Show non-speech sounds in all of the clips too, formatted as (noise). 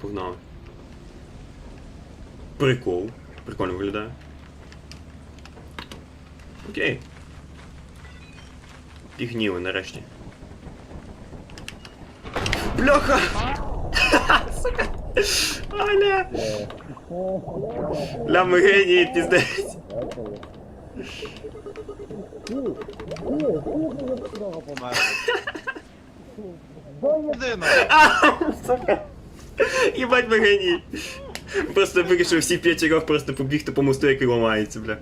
Погнали. Прикол. Прикольно виглядає. Окей. Пігніли нарешті. Бляха! (laughs) Сука! Аля! Ля ми генії, піздець! Людина! (laughs) (laughs) Сука! Єбать ми генії! Просто вирішив всі п'ятірох просто побігти по мосту, який ламається, бля.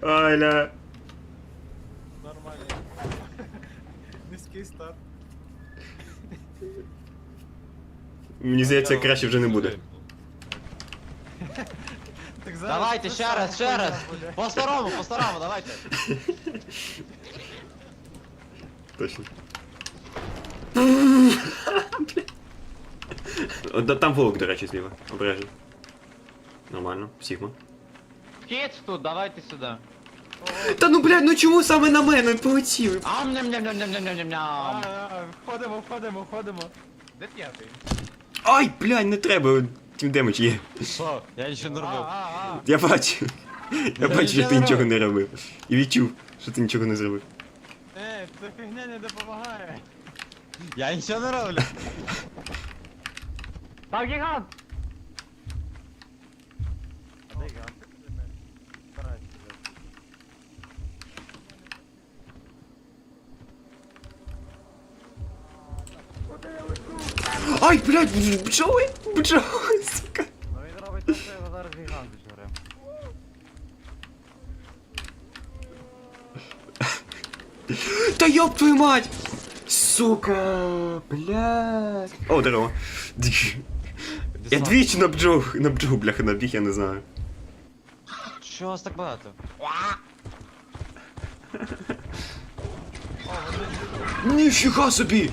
Аля! Нормально. Низький старт. Мені здається, краще вже не буде. Так зараз Давайте це ще саме раз, ще раз. буде. По старому, по старому, давайте. Точно. От (laughs) да- Там волк, до речі, зліва. Обережно. Нормально, Сігма. Кіт тут, давайте сюди. Та ну блядь, ну чому саме на мене полетіли? ам ням ням ням ням ням ням ням Входимо, входимо, входимо. Де п'ятий? Ай, блядь, не треба. Тім демедж є. Що? Я нічого не робив. Я бачу. Я бачу, що ти нічого не робив. І відчув, що ти нічого не зробив. Е, ця фігня не допомагає. Я нічого не роблю. Так, гігант! А де гігант? Старайся, блядь. Ай, блядь, бджоли, бджоли, сука. Ну він робить те, що його зараз гігант жре. Та ёб твою мать! Сука, блядь. О, здорово. Я двічі на бджол, на бджол, бляха, набіг, я не знаю. Що вас так багато? Ніфіга собі!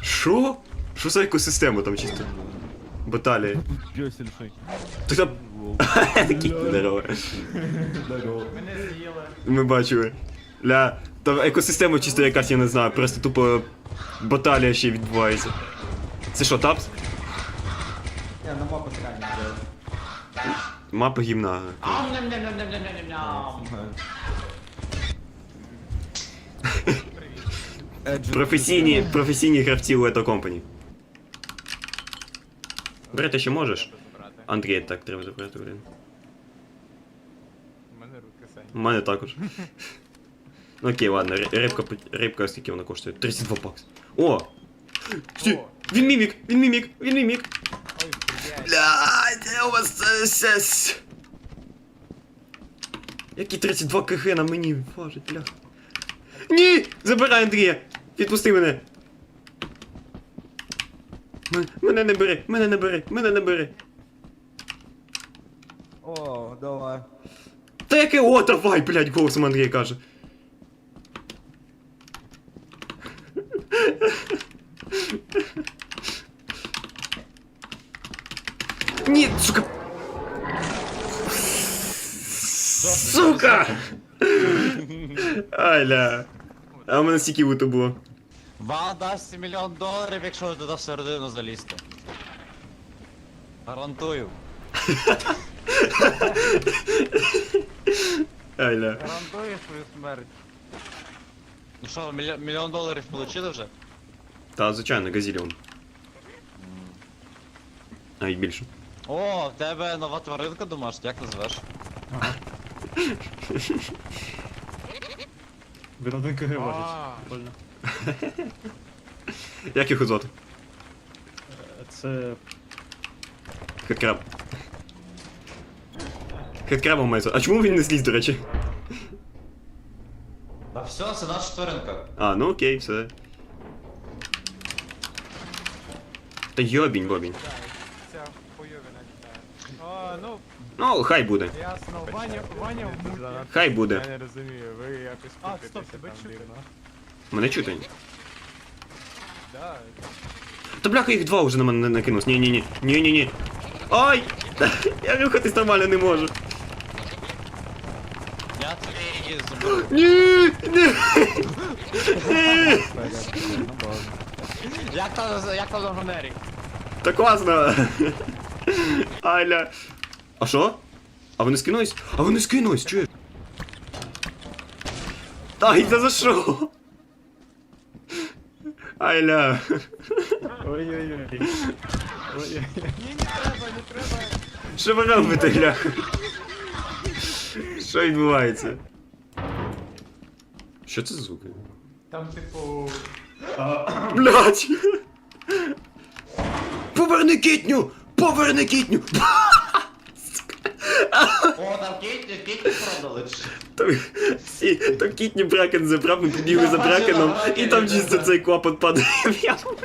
Що? Що за екосистема там чисто? Баталія. Пёсельший. Ти там... (laughs) Такий здорово. Мене з'їли. Ми бачили. Ля, там екосистема чисто якась, я не знаю, просто тупо баталія ще відбувається. Це що, тапс? Я на мапу реально делаю. Мапа гімна. Професійні, професійні гравці у Ето Company. Брати ще можеш? Андрій, так, треба забрати, блін. У мене руки сані. У мене також. Ну окей, ладно, ри- рибка, рибка скільки вона коштує? 32 бакс. О! Сті- О. Він мімік, він мімік, він мімік. Блядь. У вас це сес. Які 32 кг на мені, боже, бля. Ні! Забирай Андрія! Відпусти мене! Мен- Мене не бери, мене не бери, мене не бери. О, давай. Та яке о, давай, блядь, голосом Андрія каже. Сука! Аля. А у мене стільки луту було. Вам дасть мільйон доларів, якщо ви туди всередину залізте. Гарантую. Аля. Гарантує свою смерть. Ну що, мільйон, мільйон доларів получили вже? Та, звичайно, газіліон. А, і більше. О, в тебе нова тваринка домашня, як назвеш? Він один КГ важить. А. Прикольно. (laughs) Як його звати? Це Хедкраб. Хедкрабом має. А чому він не зліз, до речі? Та все, це наша тваринка. А, ну окей, все. Та йобінь, бобінь. Ну, Ну, хай буде. ясно. Ваня, Ваня в муті. Хай буде. Я не розумію, ви якось А, стоп, тебе чути. Мене чути? Да. Та бляха, їх два вже на мене накинулось. Ні-ні-ні. Ні-ні-ні. Ай! Я рухатись нормально не можу. Я тобі заберу. Ні! Ні! Ні! Як там, як там на Гонері? Та класно! Аля. А що? А вони скинулись? А вони скинулись, чуєш? Ай, та за що? Айля. Ой-ой-ой. Ой-ой. Що ви робите, гляха? Що відбувається? Що це за звуки? Там, типу. Блять! Поверни кітню! Поверни кітню! О, там Кейті, Кейті продали. Там, і, там кітню бракен забрав, ми підбігли за бракеном, і там чисто цей клапан падає в яму.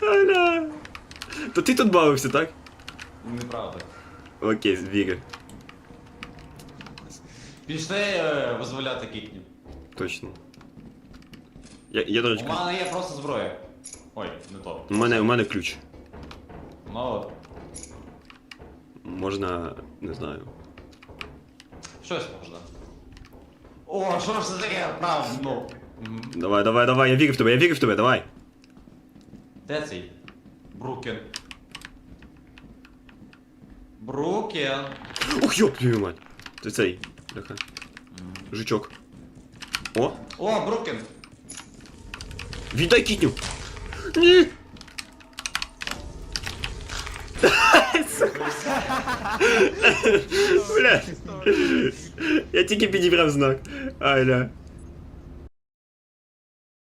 Аля. То ти тут бавився, так? Неправда. Окей, вірю. Пішли е, визволяти Кейті. Точно. Я, я, до речі, У мене є просто зброя. Ой, не то. у мене, у мене ключ. Ну от, Можна, не знаю. щось можна. О, що ж це таке? Прав, ну. Давай, давай, давай, я вірю в тебе, я вірю в тебе, давай. Де цей? Брукен. Брукен. Ух, ёб твою мать. Це цей. Бляха. Жучок. О, О, Брукен. віддай кітню. Ні. Бля. Я тільки підібрав знак. Айля.